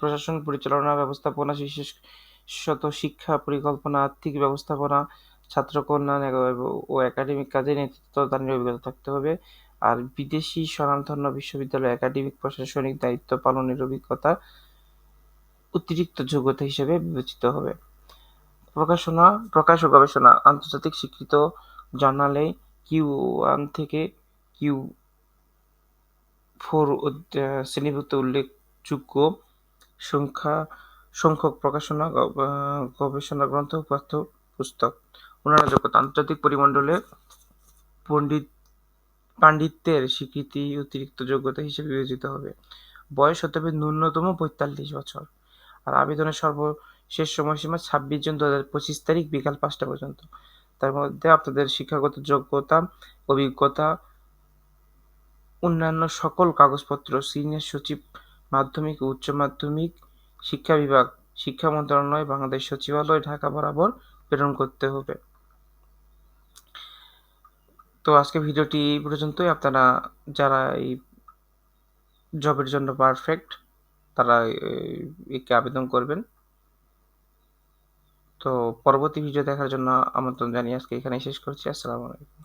প্রশাসন, পরিচালনা ব্যবস্থাপনা, বিশেষত শিক্ষা পরিকল্পনা, আর্থিক ব্যবস্থাপনা, ছাত্র কল্যাণ ও একাডেমিক কাজে নেতৃত্বদানের অভিজ্ঞতা থাকতে হবে। আর বিদেশি স্বনামধন্য বিশ্ববিদ্যালয় একাডেমিক প্রশাসনিক দায়িত্ব পালনের অভিজ্ঞতা অতিরিক্ত যোগ্যতা হিসেবে বিবেচিত হবে। প্রকাশনা, প্রকাশ ও গবেষণা, আন্তর্জাতিক স্বীকৃত জার্নালে কিউ ওয়ান থেকে কিউ ফোর শ্রেণীভুক্ত উল্লেখযোগ্য সংখ্যা, সংখ্যক প্রকাশনা গবেষণা গ্রন্থ পাঠ্য পুস্তক। ওনারা যোগ্যতা আন্তর্জাতিক পরিমণ্ডলে পণ্ডিত, পাণ্ডিত্যের স্বীকৃতি অতিরিক্ত যোগ্যতা হিসেবে বিবেচিত হবে, বয়স হতে হবে ন্যূনতম পঁয়তাল্লিশ বছর। আর আবেদনের সর্বশেষ সময়সীমা ছাব্বিশ জুন দু হাজার পঁচিশ তারিখ বিকাল পাঁচটা পর্যন্ত। তার মধ্যে আপনাদের শিক্ষাগত যোগ্যতা, অভিজ্ঞতা, অন্যান্য সকল কাগজপত্র, সিনিয়র সচিব মাধ্যমিক ও উচ্চ মাধ্যমিক শিক্ষা বিভাগ, শিক্ষা মন্ত্রণালয়, বাংলাদেশ সচিবালয়, ঢাকা বরাবর প্রেরণ করতে হবে। তো আজকে ভিডিওটি পর্যন্তই। আপনারা যারা এই জবের জন্য পারফেক্ট তারা একে আবেদন করবেন। তো পরবর্তী ভিডিও দেখার জন্য আমন্ত্রণ জানিয়ে আজকে এখানেই শেষ করছি। আসসালামু আলাইকুম।